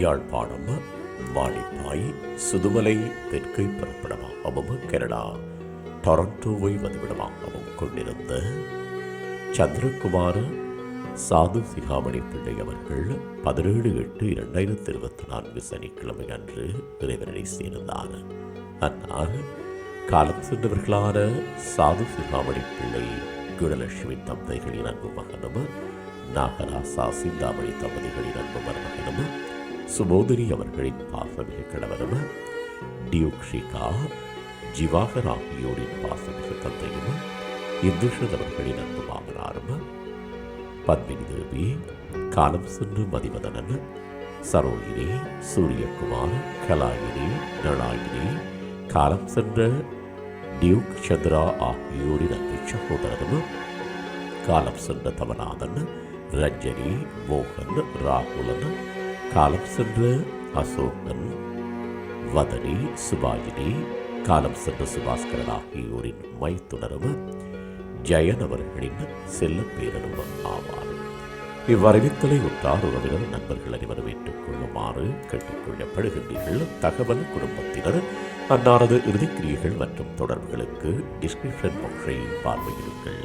யாழ்ப்பாணம் வாணிப்பாய் சுதுமலை தெற்கை பிறப்பிடமாகவும் கனடா டொரண்டோவை வதிவிடமாகவும் கொண்டிருந்த சந்திரகுமார் சாது சிகாமணி பிள்ளை அவர்கள் பதினேழு எட்டு இரண்டாயிரத்தி இருபத்தி நான்கு சனிக்கிழமை அன்று இறைவனை சேர்ந்தார். அன்னார் காலம் சென்றவர்களான சாது சிகாமணி பிள்ளை குணலட்சுமி தந்தைகளின் அன்பு மகனும் நாகராசா சிந்தாமணி தம்பதிகளின் அன்பு மருமகனும் சுபோதினி அவர்களின் பாசமிகு கணவனும் டியூக்ஷிகா ஜிவாகர் ஆகியோரின் பாசமிகு தந்தையும் இந்துஷன் அவர்களின் அன்பு மாமனாரும் பத்மினி தேவி காலம் சென்று மதிவதனன் சரோகினி சூரியகுமார் கலாயினி நளாயினி காலம் சென்ற டியூக் சந்திரா ஆகியோரின் அன்பு சகோதரரும் காலம் சென்ற தவநாதன் ரஞ்சனி மோகன் ராகுலன் காலம் சென்ற அசோகன் வதனி சுபாஜினி காலம் சென்ற சுபாஸ்கரன் ஆகியோரின் மைத்துணரும் ஜெயன் அவர்களின் செல்ல பேரனும் ஆவார். இவ்வறிவித்தலை உற்றார் உறவினர் நண்பர்கள் அனைவரும் ஏற்றுக்கொள்ளுமாறு கேட்டுக்கொள்ளப்படுகின்றீர்கள். தகவல் குடும்பத்தினர் அன்னாரது இறுதிக்கிரியைகள் மற்றும் தொடர்புகளுக்கு டிஸ்கிரிப்ஷன் பாக்ஸை பார்வையிடுங்கள்.